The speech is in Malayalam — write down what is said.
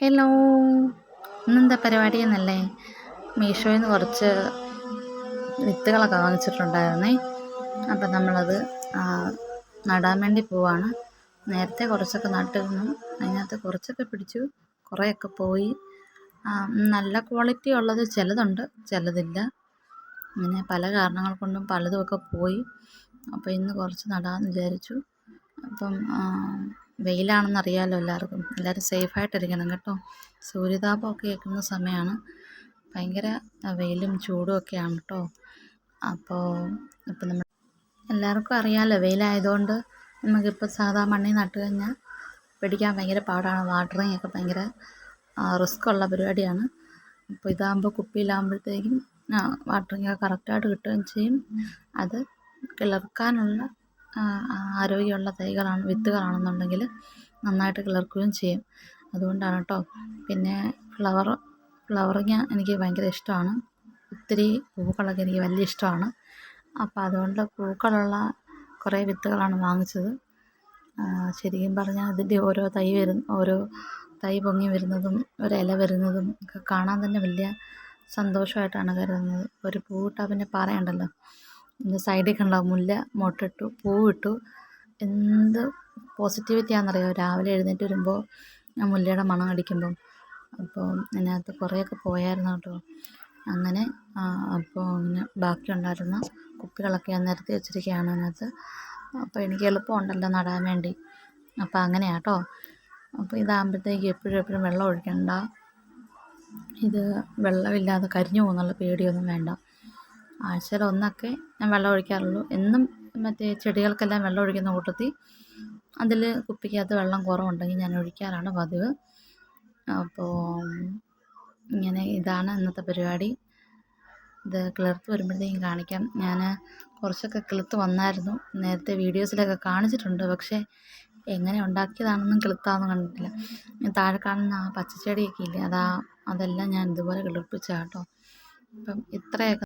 ഹലോ ഇന്നെന്താ പരിപാടി എന്നല്ലേ? മീഷോയിൽ നിന്ന് കുറച്ച് വിത്തുകളൊക്കെ വാങ്ങിച്ചിട്ടുണ്ടായിരുന്നേ. അപ്പം നമ്മളത് നടാൻ വേണ്ടി പോവാണ്. നേരത്തെ കുറച്ചൊക്കെ നട്ടിരുന്നു. അതിനകത്ത് കുറച്ചൊക്കെ പിടിച്ചു. കുറേയൊക്കെ പോയി. നല്ല ക്വാളിറ്റി ഉള്ളത് ചിലതുണ്ട് ചിലതില്ല. അങ്ങനെ പല കാരണങ്ങൾ കൊണ്ടും പലതുമൊക്കെ പോയി. അപ്പോൾ ഇന്ന് കുറച്ച് നടാമെന്ന് വിചാരിച്ചു. അപ്പം വെയിലാണെന്ന് അറിയാമല്ലോ എല്ലാവർക്കും. എല്ലാവരും സേഫായിട്ടിരിക്കണം കേട്ടോ. സൂര്യതാപമൊക്കെ ഏൽക്കുന്ന സമയമാണ്. ഭയങ്കര വെയിലും ചൂടും ഒക്കെയാണ് കേട്ടോ. അപ്പോൾ ഇപ്പം നമ്മൾ എല്ലാവർക്കും അറിയാമല്ലോ വെയിലായതുകൊണ്ട് നമുക്കിപ്പോൾ സാധാ മണ്ണിൽ നട്ട് കഴിഞ്ഞാൽ പിടിക്കാൻ ഭയങ്കര പാടാണ്. വാട്ടറിങ് ഒക്കെ ഭയങ്കര റിസ്ക് റിസ്ക്കുള്ള പരിപാടിയാണ്. അപ്പോൾ ഇതാകുമ്പോൾ കുപ്പിയിലാകുമ്പോഴത്തേക്കും വാട്ടറിങ് ഒക്കെ കറക്റ്റായിട്ട് കിട്ടുകയും ചെയ്യും. അത് കിളിർക്കാനുള്ള ആരോഗ്യമുള്ള തൈകളാണ് വിത്തുകളാണെന്നുണ്ടെങ്കിൽ നന്നായിട്ട് കിളിർക്കുകയും ചെയ്യും. അതുകൊണ്ടാണ് കേട്ടോ പിന്നെ ഫ്ലവർ ഫ്ലവറിങ് എനിക്ക് ഭയങ്കര ഇഷ്ടമാണ്. ഒത്തിരി പൂക്കളൊക്കെ എനിക്ക് വലിയ ഇഷ്ടമാണ്. അപ്പോൾ അതുകൊണ്ട് പൂക്കളുള്ള കുറേ വിത്തുകളാണ് വാങ്ങിച്ചത്. ശരിക്കും പറഞ്ഞാൽ അതിന്റെ ഓരോ തൈ വരുന്ന ഓരോ തൈ പൊങ്ങി വരുന്നതും ഒരു ഇല വരുന്നതും ഒക്കെ കാണാൻ തന്നെ വലിയ സന്തോഷമായിട്ടാണ് കരുതുന്നത്. ഒരു പൂവിട്ടാൽ പിന്നെ പറയണ്ടല്ലോ. സൈഡിൽ ഉണ്ടാവും. മുല്ല മൊട്ടിട്ടു പൂവിട്ടു. എന്ത് പോസിറ്റിവിറ്റി ആണെന്നറിയാമോ രാവിലെ എഴുന്നേറ്റ് വരുമ്പോൾ ആ മുല്ലയുടെ മണം അടിക്കുമ്പം. അപ്പോൾ അതിനകത്ത് കുറേയൊക്കെ പോയായിരുന്നു കേട്ടോ. അങ്ങനെ അപ്പോൾ ഇങ്ങനെ ബാക്കിയുണ്ടായിരുന്ന കുപ്പികളൊക്കെ ഞാൻ നിരത്തി വെച്ചിരിക്കുകയാണ് അതിനകത്ത്. അപ്പോൾ എനിക്ക് എളുപ്പമുണ്ടല്ലോ നടാൻ വേണ്ടി. അപ്പോൾ അങ്ങനെയാണ് കേട്ടോ. അപ്പോൾ ഇതാകുമ്പോഴത്തേക്ക് എപ്പോഴും എപ്പോഴും വെള്ളം ഒഴിക്കണ്ട. ഇത് വെള്ളമില്ലാതെ കരിഞ്ഞു പോകുന്നുള്ള പേടിയൊന്നും വേണ്ട. ആഴ്ചയിൽ ഒന്നൊക്കെ ഞാൻ വെള്ളം ഒഴിക്കാറുള്ളൂ. എന്നും മറ്റേ ചെടികൾക്കെല്ലാം വെള്ളം ഒഴിക്കുന്ന കൂട്ടത്തിൽ അതിൽ കുപ്പിക്കകത്ത് വെള്ളം കുറവുണ്ടെങ്കിൽ ഞാൻ ഒഴിക്കാറാണ് പതിവ്. അപ്പോൾ ഇങ്ങനെ ഇതാണ് ഇന്നത്തെ പരിപാടി. ഇത് കിളിർത്ത് വരുമ്പോഴത്തേക്കും കാണിക്കാം. ഞാൻ കുറച്ചൊക്കെ കിളുത്ത് വന്നായിരുന്നു. നേരത്തെ വീഡിയോസിലൊക്കെ കാണിച്ചിട്ടുണ്ട്. പക്ഷേ എങ്ങനെ ഉണ്ടാക്കിയതാണെന്നും കിളുത്താന്നും കണ്ടിട്ടില്ല. താഴെ കാണുന്ന ആ പച്ചച്ചെടിയൊക്കെ ഇല്ലേ അതാ അതെല്ലാം ഞാൻ ഇതുപോലെ കിളിർപ്പിച്ചാട്ടോ അപ്പം ഇത്രയൊക്കെ